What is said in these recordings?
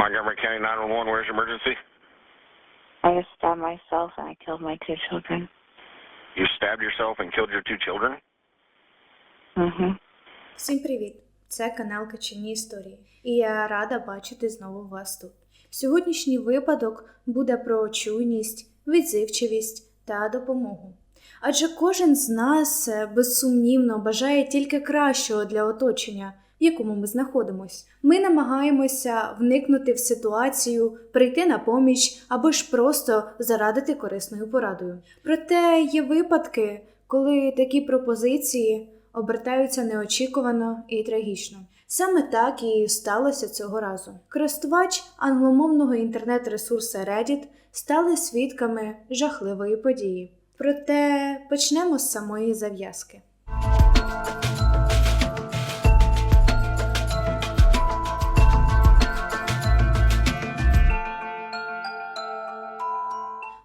Montgomery County 911, where's your emergency? I just stabbed myself and I killed my two children. You stabbed yourself and killed your two children? Mhm. Всім привіт! Це канал Качені Історії, і я рада бачити знову вас тут. Сьогоднішній випадок буде про чуйність, відзивчивість та допомогу. Адже кожен з нас е, безсумнівно бажає тільки кращого для оточення, в якому ми знаходимось. Ми намагаємося вникнути в ситуацію, прийти на поміч або ж просто зарадити корисною порадою. Проте є випадки, коли такі пропозиції обертаються неочікувано і трагічно. Саме так і сталося цього разу. Користувач англомовного інтернет-ресурсу Reddit стали свідками жахливої події. Проте почнемо з самої зав'язки.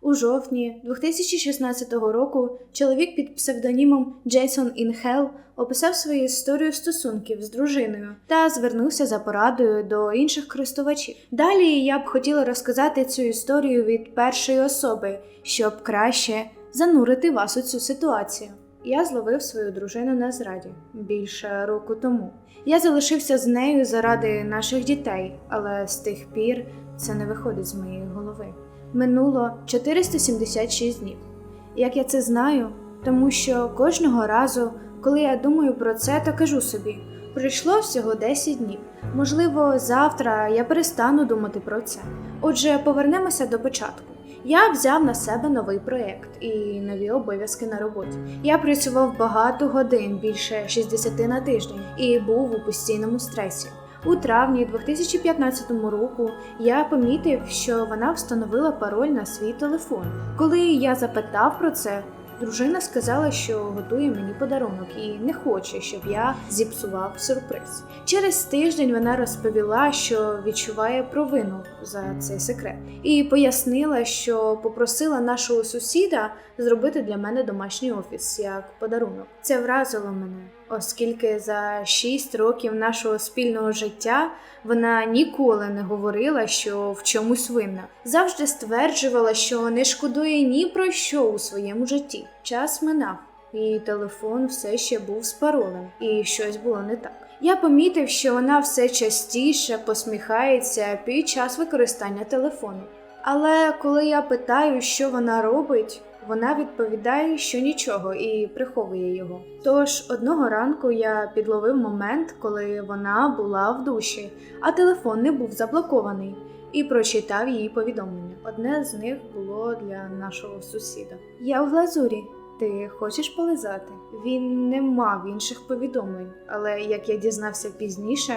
У жовтні 2016 року чоловік під псевдонімом Джейсон Інхел описав свою історію стосунків з дружиною та звернувся за порадою до інших користувачів. Далі я б хотіла розказати цю історію від першої особи, щоб краще занурити вас у цю ситуацію. Я зловив свою дружину на зраді більше року тому. Я залишився з нею заради наших дітей, але з тих пір це не виходить з моєї голови. Минуло 476 днів. Як я це знаю, тому що кожного разу, коли я думаю про це, то кажу собі: пройшло всього 10 днів. Можливо, завтра я перестану думати про це. Отже, повернемося до початку. Я взяв на себе новий проєкт і нові обов'язки на роботі. Я працював багато годин, більше 60 на тиждень, і був у постійному стресі. У травні 2015 року я помітив, що вона встановила пароль на свій телефон. Коли я запитав про це, дружина сказала, що готує мені подарунок і не хоче, щоб я зіпсував сюрприз. Через тиждень вона розповіла, що відчуває провину за цей секрет, і пояснила, що попросила нашого сусіда зробити для мене домашній офіс як подарунок. Це вразило мене, оскільки за 6 років нашого спільного життя вона ніколи не говорила, що в чомусь винна. Завжди стверджувала, що не шкодує ні про що у своєму житті. Час минав. Її телефон все ще був з паролем, і щось було не так. Я помітив, що вона все частіше посміхається під час використання телефону. Але коли я питаю, що вона робить, вона відповідає, що нічого і приховує його. Тож одного ранку я підловив момент, коли вона була в душі, а телефон не був заблокований, і прочитав її повідомлення. Одне з них було для нашого сусіда. Я в глазурі. Ти хочеш полизати? Він не мав інших повідомлень, але як я дізнався пізніше,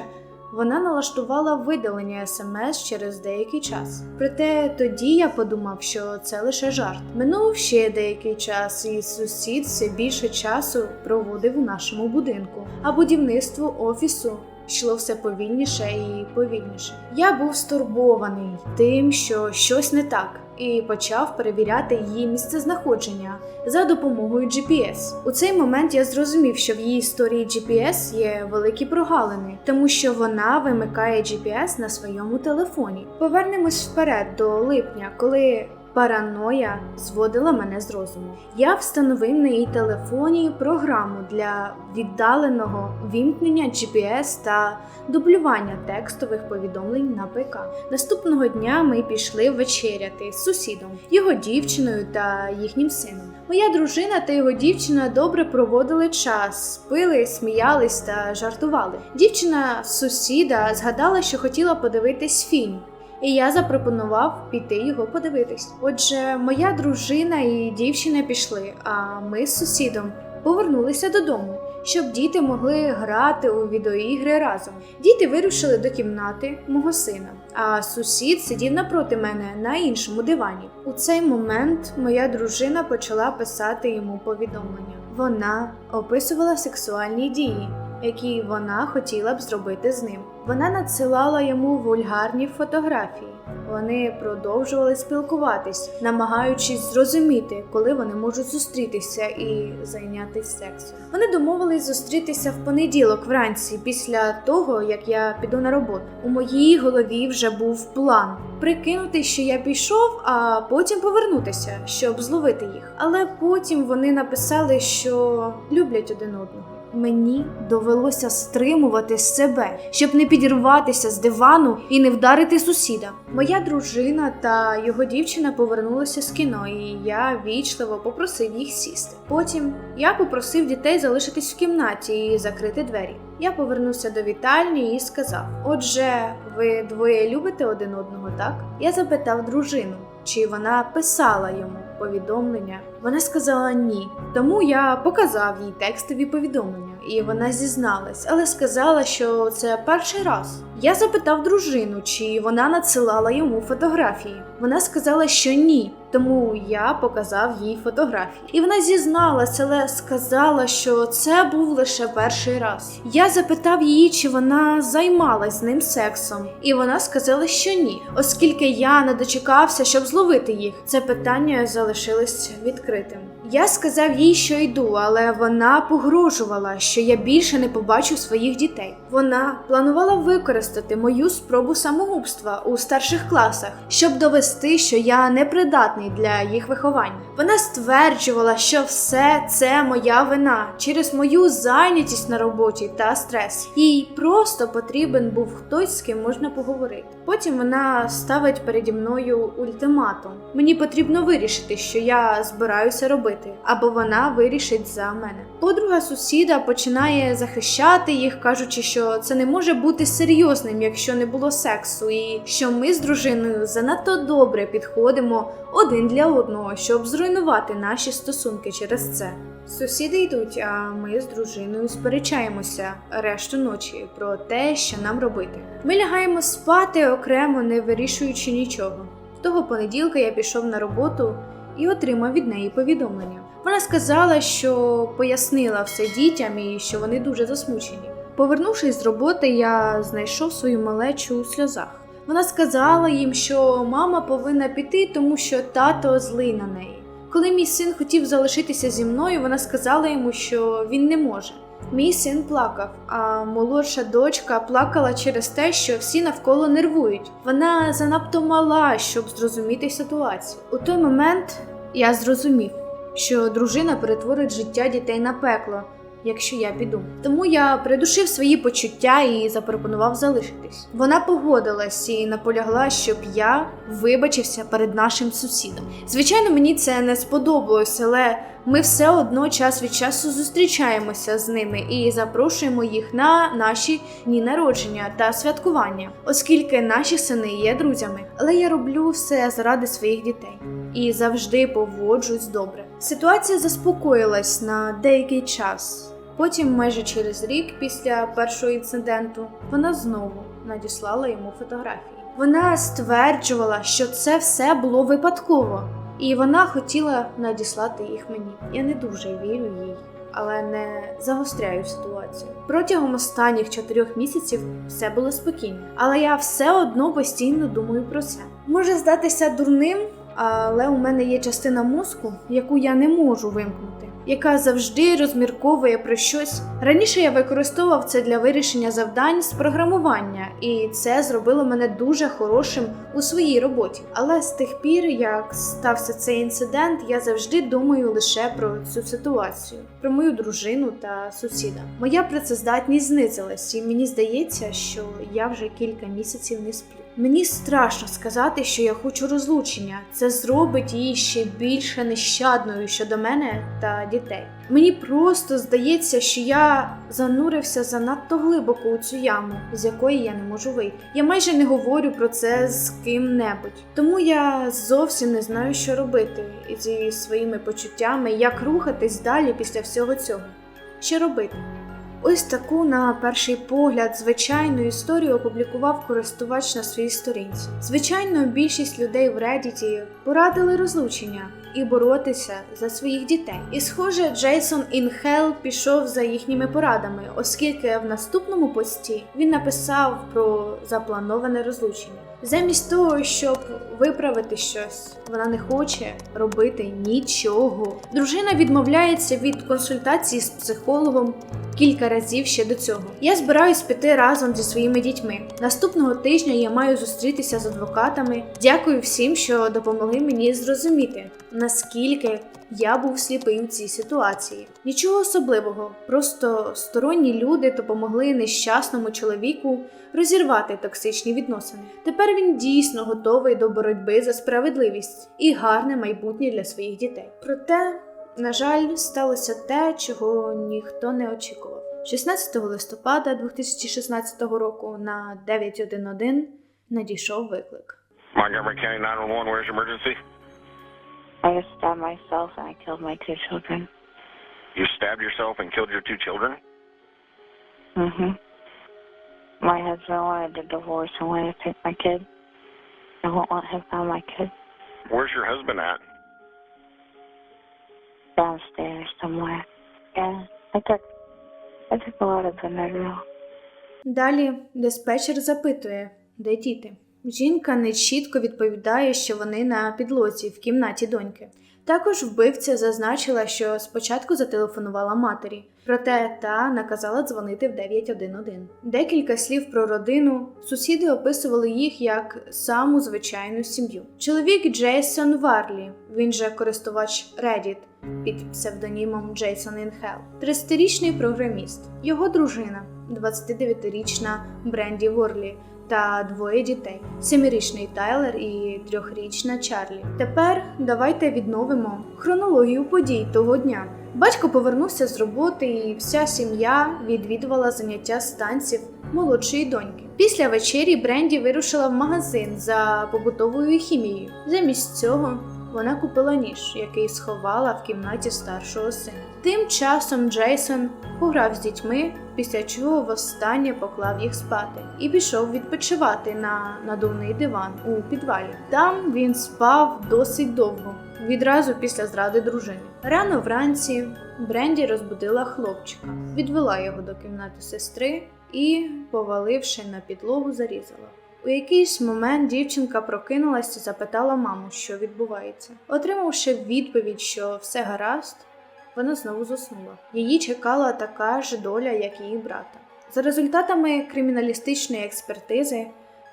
вона налаштувала видалення смс через деякий час. Проте тоді я подумав, що це лише жарт. Минув ще деякий час, і сусід все більше часу проводив у нашому будинку, а будівництво офісу. Йшло все повільніше і повільніше. Я був стурбований тим, що щось не так, і почав перевіряти її місцезнаходження за допомогою GPS. У цей момент я зрозумів, що в її історії GPS є великі прогалини, тому що вона вимикає GPS на своєму телефоні. Повернемось вперед до липня, коли Параноя зводила мене з розуму. Я встановив на її телефоні програму для віддаленого вімкнення GPS та дублювання текстових повідомлень на ПК. Наступного дня ми пішли вечеряти з сусідом, його дівчиною та їхнім сином. Моя дружина та його дівчина добре проводили час, пили, сміялись та жартували. Дівчина сусіда згадала, що хотіла подивитись фільм. І я запропонував піти його подивитись. Отже, моя дружина і дівчина пішли, а ми з сусідом повернулися додому, щоб діти могли грати у відеоігри разом. Діти вирушили до кімнати мого сина, а сусід сидів напроти мене на іншому дивані. У цей момент моя дружина почала писати йому повідомлення. Вона описувала сексуальні дії які вона хотіла б зробити з ним. Вона надсилала йому вульгарні фотографії. Вони продовжували спілкуватись, намагаючись зрозуміти, коли вони можуть зустрітися і зайнятися сексом. Вони домовились зустрітися в понеділок вранці, після того як я піду на роботу. У моїй голові вже був план прикинути, що я пішов, а потім повернутися, щоб зловити їх. Але потім вони написали, що люблять один одного. Мені довелося стримувати себе, щоб не підірватися з дивану і не вдарити сусіда. Моя дружина та його дівчина повернулися з кіно, і я вічливо попросив їх сісти. Потім я попросив дітей залишитись в кімнаті і закрити двері. Я повернувся до вітальні і сказав: Отже, ви двоє любите один одного, так? Я запитав дружину, чи вона писала йому повідомлення. Вона сказала ні. Тому я показав їй текстові повідомлення, і вона зізналась, але сказала, що це перший раз. Я запитав дружину, чи вона надсилала йому фотографії. Вона сказала, що ні. Тому я показав їй фотографії. І вона зізналась, але сказала, що це був лише перший раз. Я запитав її, чи вона займалась з ним сексом, і вона сказала, що ні, оскільки я не дочекався, щоб зловити їх. Це питання залишилось відкритим. Я сказав їй, що йду, але вона погрожувала, що я більше не побачу своїх дітей. Вона планувала використати мою спробу самогубства у старших класах, щоб довести, що я непридатний для їх виховання. Вона стверджувала, що все це моя вина через мою зайнятість на роботі та стрес. Їй просто потрібен був хтось, з ким можна поговорити. Потім вона ставить переді мною ультиматум. Мені потрібно вирішити, що я збираюся робити, або вона вирішить за мене. Подруга сусіда починає захищати їх, кажучи, що це не може бути серйозним, якщо не було сексу, і що ми з дружиною занадто добре підходимо один для одного, щоб зруйнувати наші стосунки через це. Сусіди йдуть, а ми з дружиною сперечаємося решту ночі про те, що нам робити. Ми лягаємо спати окремо, не вирішуючи нічого. Того понеділка я пішов на роботу і отримав від неї повідомлення. Вона сказала, що пояснила все дітям і що вони дуже засмучені. Повернувшись з роботи, я знайшов свою малечу у сльозах. Вона сказала їм, що мама повинна піти, тому що тато злий на неї. Коли мій син хотів залишитися зі мною, вона сказала йому, що він не може. Мій син плакав, а молодша дочка плакала через те, що всі навколо нервують. Вона занадто мала, щоб зрозуміти ситуацію. У той момент я зрозумів, що дружина перетворить життя дітей на пекло, якщо я піду. Тому я придушив свої почуття і запропонував залишитись. Вона погодилась і наполягла, щоб я вибачився перед нашим сусідом. Звичайно, мені це не сподобалось, але ми все одно час від часу зустрічаємося з ними і запрошуємо їх на наші дні народження та святкування, оскільки наші сини є друзями. Але я роблю все заради своїх дітей і завжди поводжусь добре. Ситуація заспокоїлась на деякий час. Потім, майже через рік після першого інциденту, вона знову надіслала йому фотографії. Вона стверджувала, що це все було випадково, і вона хотіла надіслати їх мені. Я не дуже вірю їй, але не загостряю ситуацію. Протягом останніх чотирьох місяців все було спокійно, але я все одно постійно думаю про це. Може здатися дурним, але у мене є частина мозку, яку я не можу вимкнути, яка завжди розмірковує про щось. Раніше я використовував це для вирішення завдань з програмування, і це зробило мене дуже хорошим у своїй роботі. Але з тих пір, як стався цей інцидент, я завжди думаю лише про цю ситуацію, про мою дружину та сусіда. Моя працездатність знизилась, і мені здається, що я вже кілька місяців не сплю. Мені страшно сказати, що я хочу розлучення. Це зробить її ще більше нещадною щодо мене та дітей. Мені просто здається, що я занурився занадто глибоко у цю яму, з якої я не можу вийти. Я майже не говорю про це з ким-небудь, тому я зовсім не знаю, що робити зі своїми почуттями, як рухатись далі після всього цього. Що робити? Ось таку, на перший погляд, звичайну історію опублікував користувач на своїй сторінці. Звичайно, більшість людей в Reddit порадили розлучення і боротися за своїх дітей. І схоже, Джейсон Інхел пішов за їхніми порадами, оскільки в наступному пості він написав про заплановане розлучення. Замість того, щоб виправити щось, вона не хоче робити нічого. Дружина відмовляється від консультації з психологом кілька разів ще до цього. Я збираюсь піти разом зі своїми дітьми. Наступного тижня я маю зустрітися з адвокатами. Дякую всім, що допомогли мені зрозуміти, наскільки я був сліпий у цій ситуації. Нічого особливого, просто сторонні люди допомогли нещасному чоловіку розірвати токсичні відносини. Тепер він дійсно готовий до боротьби за справедливість і гарне майбутнє для своїх дітей. Проте, на жаль, сталося те, чого ніхто не очікував. 16 листопада 2016 року на 911 надійшов виклик. Montgomery County 911, where's your emergency? I just stabbed myself and I killed my two children. You stabbed yourself and killed your two children? Mhm. My husband wanted a divorce and wanted to take my kid. I won't let him find my kid Where's your husband at? downstairs somewhere. Yeah, I took I took a lot of Benadryl. Далі диспетчер запитує, де діти. Жінка нечітко відповідає, що вони на підлозі в кімнаті доньки. Також вбивця зазначила, що спочатку зателефонувала матері, проте та наказала дзвонити в 911. Декілька слів про родину сусіди описували їх як саму звичайну сім'ю. Чоловік Джейсон Варлі, він же користувач Reddit, під псевдонімом Джейсон Інхел, 30-річний програміст, його дружина, 29-річна Бренді Ворлі та двоє дітей: семирічний Тайлер і трьохрічна Чарлі. Тепер давайте відновимо хронологію подій того дня. Батько повернувся з роботи, і вся сім'я відвідувала заняття з танців молодшої доньки. Після вечері Бренді вирушила в магазин за побутовою хімією. Замість цього вона купила ніж, який сховала в кімнаті старшого сина. Тим часом Джейсон пограв з дітьми, після чого востаннє поклав їх спати і пішов відпочивати на надувний диван у підвалі. Там він спав досить довго, відразу після зради дружини. Рано вранці Бренді розбудила хлопчика, відвела його до кімнати сестри і, поваливши на підлогу, зарізала. У якийсь момент дівчинка прокинулася і запитала маму, що відбувається. Отримавши відповідь, що все гаразд, вона знову заснула. Її чекала така ж доля, як її брата. За результатами криміналістичної експертизи,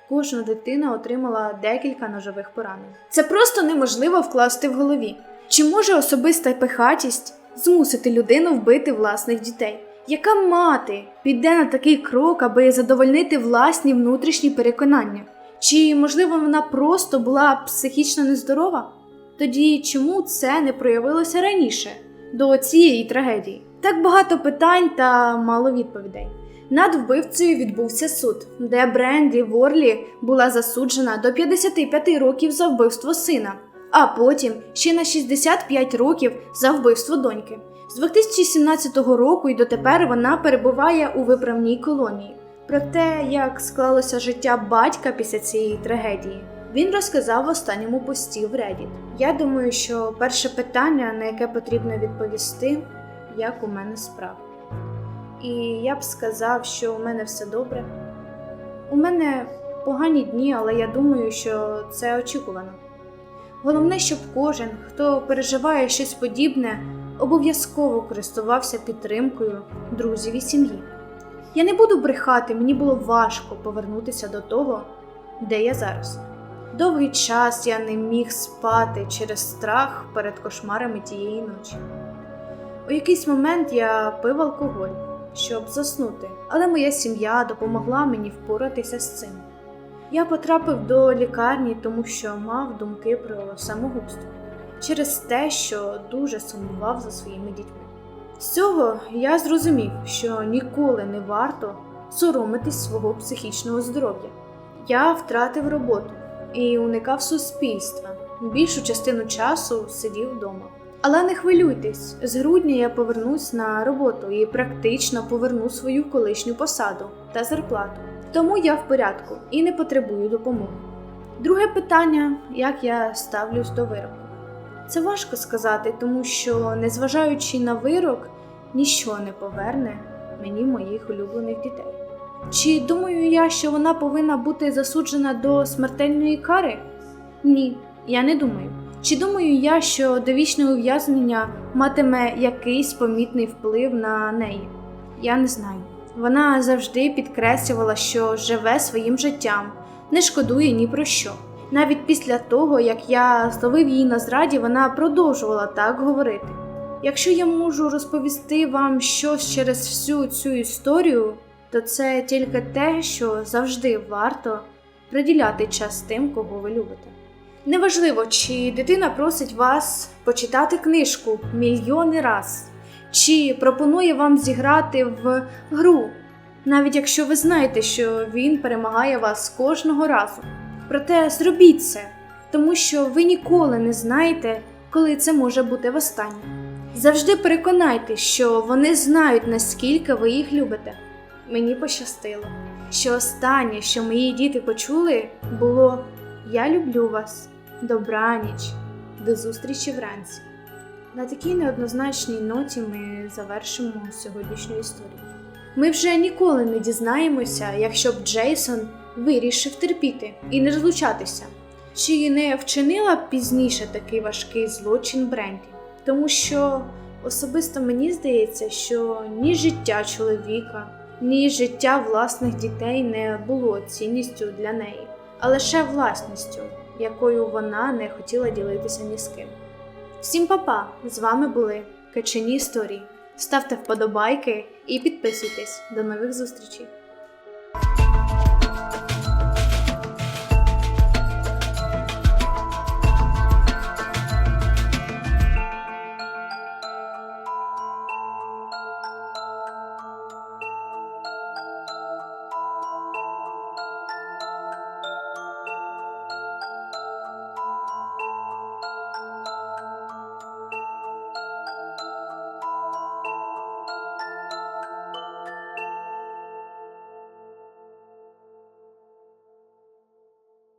кожна дитина отримала декілька ножових поранень. Це просто неможливо вкласти в голові. Чи може особиста пихатість змусити людину вбити власних дітей? Яка мати піде на такий крок, аби задовольнити власні внутрішні переконання? Чи, можливо, вона просто була психічно нездорова? Тоді чому це не проявилося раніше, до цієї трагедії? Так багато питань та мало відповідей. Над вбивцею відбувся суд, де Бренді Ворлі була засуджена до 55 років за вбивство сина, а потім ще на 65 років за вбивство доньки. З 2017 року і дотепер вона перебуває у виправній колонії. Про те, як склалося життя батька після цієї трагедії, він розказав в останньому пості в Reddit. Я думаю, що перше питання, на яке потрібно відповісти, як у мене справи. І я б сказав, що у мене все добре. У мене погані дні, але я думаю, що це очікувано. Головне, щоб кожен, хто переживає щось подібне, обов'язково користувався підтримкою друзів і сім'ї. Я не буду брехати, мені було важко повернутися до того, де я зараз. Довгий час я не міг спати через страх перед кошмарами тієї ночі. У якийсь момент я пив алкоголь, щоб заснути, але моя сім'я допомогла мені впоратися з цим. Я потрапив до лікарні, тому що мав думки про самогубство через те, що дуже сумував за своїми дітьми. З цього я зрозумів, що ніколи не варто соромитись свого психічного здоров'я. Я втратив роботу і уникав суспільства. Більшу частину часу сидів вдома. Але не хвилюйтесь, з грудня я повернусь на роботу і практично поверну свою колишню посаду та зарплату. Тому я в порядку і не потребую допомоги. Друге питання: як я ставлюсь до вироку? Це важко сказати, тому що, незважаючи на вирок, ніщо не поверне мені моїх улюблених дітей. Чи думаю я, що вона повинна бути засуджена до смертельної кари? Ні, я не думаю. Чи думаю я, що довічне ув'язнення матиме якийсь помітний вплив на неї? Я не знаю. Вона завжди підкреслювала, що живе своїм життям, не шкодує ні про що. Навіть після того, як я зловив її на зраді, вона продовжувала так говорити. Якщо я можу розповісти вам щось через всю цю історію, то це тільки те, що завжди варто приділяти час тим, кого ви любите. Неважливо, чи дитина просить вас почитати книжку мільйони раз, чи пропонує вам зіграти в гру, навіть якщо ви знаєте, що він перемагає вас кожного разу. Проте зробіть це, тому що ви ніколи не знаєте, коли це може бути востаннє. Завжди переконайтесь, що вони знають, наскільки ви їх любите. Мені пощастило, що останнє, що мої діти почули, було Я люблю вас, добраніч, до зустрічі вранці. На такій неоднозначній ноті ми завершимо сьогоднішню історію. Ми вже ніколи не дізнаємося, якщо б Джейсон вирішив терпіти і не розлучатися, чи не вчинила б пізніше такий важкий злочин Бренді, тому що особисто мені здається, що ні життя чоловіка, ні життя власних дітей не було цінністю для неї, а лише власністю, якою вона не хотіла ділитися ні з ким. Всім па-па! З вами були Качені історії. Ставте вподобайки і підписуйтесь. До нових зустрічей!